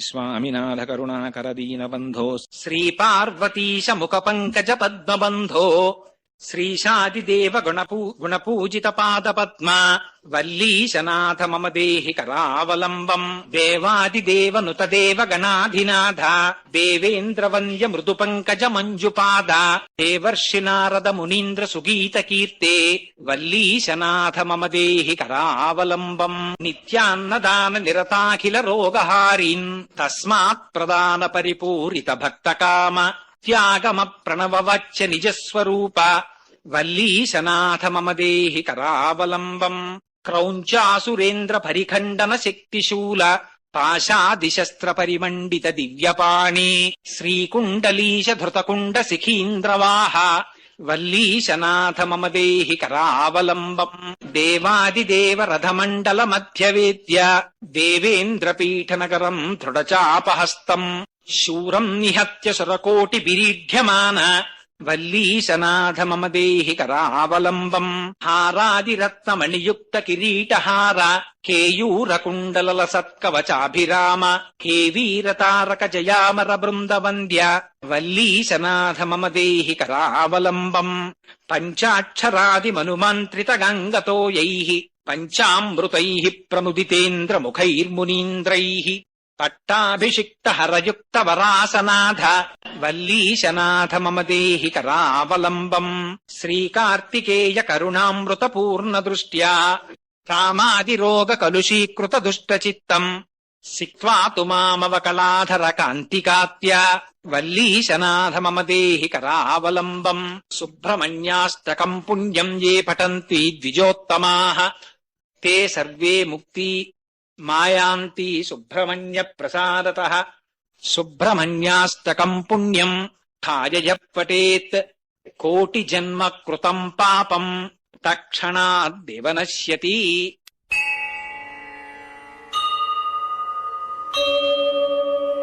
స్వామినాథ కరుణాకర దీనబంధో శ్రీపార్వతీశ ముఖ పంకజ పద్మబంధో శ్రీశాదిదేవ గుణపూ గుణపూజిత పాద పద్మ వల్లీశనాథ మమ దేహి కరావలంబం దేవాదిదేవ నుత దేవ గణాధినాథ దేవేంద్రవంద్య మృదు పంకజ మంజుపాద దేవర్షి నారద మునీంద్ర సుగీత కీర్తే వల్లీశనాథ మమ దేహి కరావలంబం నిత్యాన్నదాన నిరతాఖిల రోగహారీన్ తస్మాత్ ప్రదాన పరిపూరిత భక్త కామ త్యాగమ ప్రణవవచ్చ నిజస్వరూప వల్లీశనాథ మమ కరావలంబం. క్రౌంచాసురేంద్ర పరిఖండన శక్తిశూల పాశాదిశస్త్ర పరిమండిత దివ్యపాణి. శ్రీకుండలీశ ధృతకుండ శిఖీంద్రవాహ వల్లీశనాథ మమ దేహి కరావలంబం. దేవాదిదేవ రథమండల మధ్యవేద్య దేవేంద్రపీఠనగరం దృఢచాపహస్తం. శూరం నిహత్య సురకోటి బిరీఢ్యమాన వల్లీశనాథ కరావలంబం హారాదిరత్నమణియుక్త కిరీటహార కేయూరకుండలల సత్కవచాభిరామ కేవీరతారక జయామర బృందవంద్య వల్లీశనాథ మమ కరావలంబం పంచాక్షరాది మనుమంత్రిత గంగతోయై పంచామృతై ప్రముదితేంద్ర ముఖైర్మునీంద్రై పట్టాభిషిక్త హరయుక్త వరాసనాథ వల్లీశనాథ మమ దేహి కరావలంబం శ్రీకార్తికేయ కరుణామృత పూర్ణ దృష్ట్యా కామాదిరోగ కలుషీకృత దుష్టచిత్తం సిక్వా మామవకళాధర కాంతికాత్య వల్లీశనాథ మమ దేహి కరావలంబం సుబ్రహ్మణ్యాష్టకం పుణ్యం ఏ పఠంతి ద్విజోత్తమాః. తే సర్వే ముక్తి मायान्ती सुब्रह्मण्यप्रसादतः। सुब्रह्मण्यास्तकम् पुण्यम् फायजः पटेत् कोटिजन्म कृतम् पापम् तत्क्षणाद्देव नश्यति